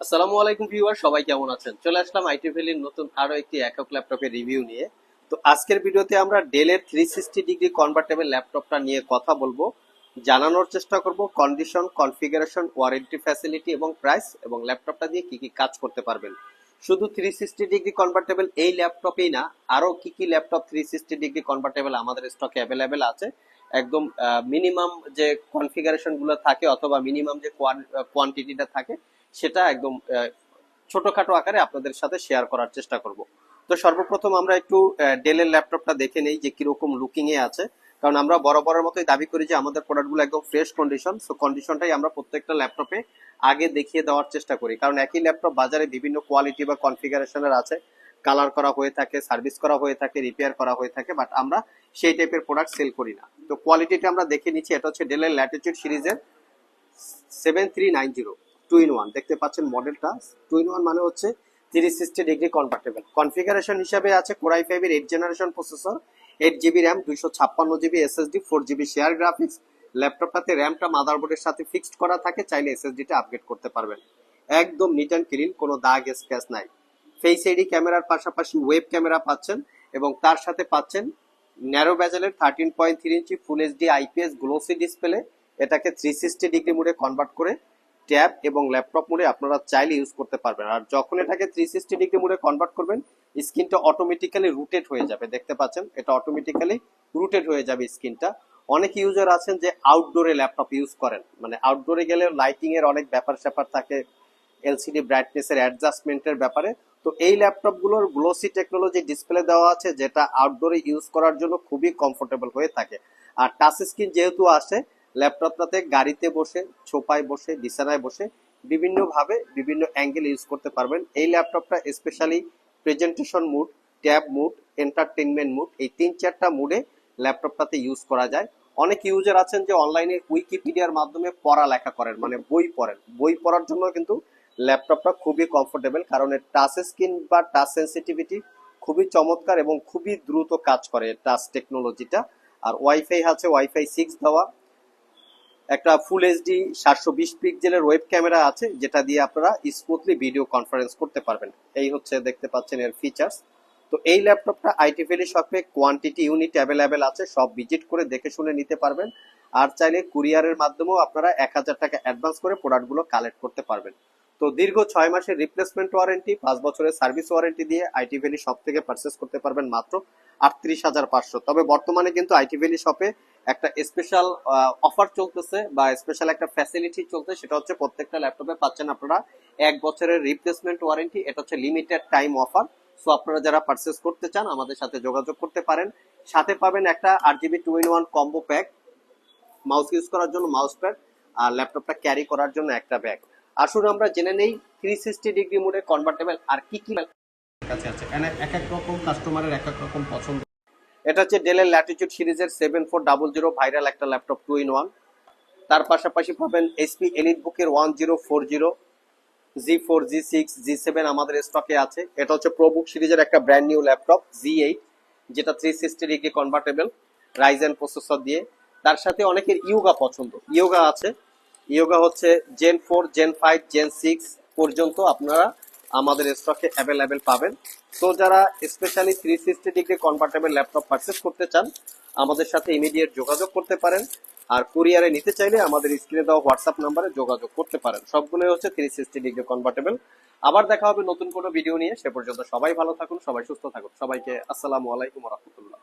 আসসালামু আলাইকুম ভিউয়ার, সবাই কেমন আছেন? চলে আসলাম আইটি ভ্যালির নতুন আরও একটি একক ল্যাপটপের রিভিউ নিয়ে। তো আজকের ভিডিওতে আমরা ডেলের থ্রি সিক্সটি ডিগ্রি কনভার্টেবল ল্যাপটপটা নিয়ে কথা বলব। জানানোর চেষ্টা করব কন্ডিশন কনফিগারেশন ওয়ারেন্টি ফ্যাসিলিটি এবং প্রাইস এবং ল্যাপটপটা দিয়ে কি কি কাজ করতে পারবেন। শুধু থ্রি সিক্সটি ডিগ্রি কনভার্টেবল এই ল্যাপটপেই না আরও কি কি laptop three sixty degree convertible আমাদের স্টকে অ্যাভেলেবেল আছে। একদম মিনিমাম যে কনফিগারেশনগুলো থাকে অথবা মিনিমাম যে কোয়ান্টিটিটা থাকে সেটা একদম ছোটখাটো আকারে আপনাদের সাথে শেয়ার করার চেষ্টা করব। তো সর্বপ্রথম আমরা একটু ডেলের ল্যাপটপটা দেখে নেই যে কীরকম লুকিং এ আছে। কারণ আমরা বরাবরের মতোই দাবি করি যে আমাদের প্রোডাক্টগুলো একদম ফ্রেশ কন্ডিশন সো কন্ডিশনটাই আমরা প্রত্যেকটা ল্যাপটপে আগে দেখিয়ে দেওয়ার চেষ্টা করি। কারণ একই ল্যাপটপ বাজারে বিভিন্ন কোয়ালিটি বা কনফিগারেশনের আছে। কালার করা হয়ে থাকে সার্ভিস করা হয়ে থাকে রিপেয়ার করা হয়ে থাকে বাট আমরা সেই টাইপের প্রোডাক্ট সেল করি না। তো কোয়ালিটিটা আমরা দেখে নিচ্ছি, এটা হচ্ছে ডেলের ল্যাটিটিউড সিরিজের seven three nine zero two in one দেখতে পাচ্ছেন মডেলটা টু ইন ওয়ান মানে হচ্ছে three sixty degree convertible configuration হিসাবে আছে কোরাই ফাইভের eight generation processor eight GB RAM দুইশো ছাপ্পান্ন GB SSD four GB share graphics ল্যাপটপটাতে র্যামটা মাদারবোর্ডের সাথে ফিক্সড করা থাকে, চাইলে এসএসডিটা আপগ্রেড করতে পারবেন। একদম নিট অ্যান্ড ক্লিন কোনো দাগ স্ক্র্যাচ নাই। ফেস আইডি ক্যামেরার পাশাপাশি ওয়েব ক্যামেরা পাচ্ছেন এবং তার সাথে পাচ্ছেন narrow ব্যাজেলের thirteen point three inch full HD IPS glossy display এটাকে থ্রি সিক্সটি ডিগ্রি মোডে কনভার্ট করে ট্যাব এবং ল্যাপটপ মোডে আপনারা চাইলে ইউজ করতে পারবেন। আর যখন এটাকে থ্রি সিক্সটি ডিগ্রি মোডে কনভার্ট করবেন, স্ক্রিনটা অটোমেটিক্যালি রুটেড হয়ে যাবে। দেখতে পাচ্ছেন? এটা অটোমেটিক্যালি রুটেড হয়ে যাবে স্ক্রিনটা। অনেক ইউজার আছেন যে আউটডোরে ল্যাপটপ ইউজ করেন। মানে আউটডোরে গেলে লাইটিং এর অনেক ব্যাপার স্যাপার থাকে এলসিডি ব্রাইটনেস এর অ্যাডজাস্টমেন্টের ব্যাপারে। তো এই ল্যাপটপগুলোর গ্লোসি টেকনোলজি ডিসপ্লে দেওয়া আছে, যেটা আউটডোরে ইউজ করার জন্য খুবই কমফোর্টেবল হয়ে থাকে। আর টাচ স্ক্রিন যেহেতু আসে ল্যাপটপটাতে গাড়িতে বসে, ছোপায় বসে, বিছানায় বসে বিভিন্ন ভাবে বিভিন্ন অ্যাঙ্গেল ইউজ করতে পারবেন। এই ল্যাপটপটা specially presentation mode tab mode entertainment mode এই তিন চারটা মুডে ল্যাপটপটাতে ইউজ করা যায়। অনেক ইউজার আছেন যে অনলাইনে উইকিপিডিয়ার মাধ্যমে পড়ালেখা করেন মানে বই পড়েন। বই পড়ার জন্য কিন্তু ল্যাপটপটা খুবই কমফোর্টেবল কারণ এর টাচ স্ক্রিন বা টাচ সেন্সিটিভিটি খুবই চমৎকার এবং খুবই দ্রুত কাজ করে টাচ টেকনোলজিটা আর ওয়াইফাই আছে ওয়াইফাই সিক্স দেওয়া। একটা ফুল এইচডি সাতশো বিশ পিক্সেলের ওয়েব ক্যামেরা আছে, যেটা দিয়ে আপনারা স্মুথলি ভিডিও কনফারেন্স করতে পারবেন। এই হচ্ছে দেখতে পাচ্ছেন এর ফিচার্স তো এই ল্যাপটপটা আইটি ভ্যালি শপে কোয়ান্টিটি ইউনিট অ্যাভেলেবেল আছে, সব ভিজিট করে দেখে শুনে নিতে পারবেন। আর চাইলে কুরিয়ারের মাধ্যমেও আপনারা এক হাজার টাকা অ্যাডভান্স করে প্রোডাক্টগুলো কালেক্ট করতে পারবেন। তো দীর্ঘ ছয় মাসের রিপ্লেসমেন্ট ওয়ারেন্টি পাঁচ বছরের সার্ভিস ওয়ারেন্টি দিয়ে আইটি ভ্যালি শপ থেকে পারচেস করতে পারবেন মাত্র আটত্রিশ হাজার পাঁচশো। তবে বর্তমানে কিন্তু আইটি ভ্যালি শপে একটা স্পেশাল অফার চলতেছে বা স্পেশাল একটা ফ্যাসিলিটি চলছে, সেটা হচ্ছে প্রত্যেকটা ল্যাপটপে পাচ্ছেন আপনারা এক বছরের রিপ্লেসমেন্ট ওয়ারেন্টি এটা হচ্ছে লিমিটেড টাইম অফার সো আপনারা যারা পারচেস করতে চান, আমাদের সাথে যোগাযোগ করতে পারেন। সাথে পাবেন একটা আট GB two in one combo pack mouse use করার জন্য মাউস প্যাড আর ল্যাপটপটা ক্যারি করার জন্য একটা ব্যাগ আসুন আমরা জেনে নেই থ্রি সিক্সটি ডিগ্রি মোডের কনভার্টেবল আর কি কি আছে। এক এক রকম কাস্টমারের এক এক রকম পছন্দ। এটা হচ্ছে ডেলের ল্যাটিটিউড সিরিজের seven four double zero viral একটা ল্যাপটপ টু ইন ওয়ান তার পাশাপাশি পাবেন এইচপি এলিট বুকের one zero four zero G four G six G seven আমাদের স্টকে আছে। এটা হচ্ছে প্রোবুক সিরিজের একটা brand new laptop G eight যেটা three sixty degree convertible Ryzen processor দিয়ে। তার সাথে অনেকের ইয়োগা পছন্দ। ইয়োগা আছে। ইয়োগা হচ্ছে gen four gen five gen six পর্যন্ত আপনারা আমাদের স্টকে অ্যাভেলেবেল পাবেন। তো যারা specially three sixty degree convertible laptop purchase করতে চান, আমাদের সাথে ইমিডিয়েট যোগাযোগ করতে পারেন। আর কুরিয়ারে নিতে চাইলে আমাদের স্ক্রিনে দেওয়া হোয়াটসঅ্যাপ নাম্বারে যোগাযোগ করতে পারেন। সবগুলোই হচ্ছে থ্রি সিক্সটি ডিগ্রি কনভার্টেবল আবার দেখা হবে নতুন কোনো ভিডিও নিয়ে। সে পর্যন্ত সবাই ভালো থাকুন, সবাই সুস্থ থাকুন। সবাইকে আসসালামু আলাইকুম রহমতুল্লাহ।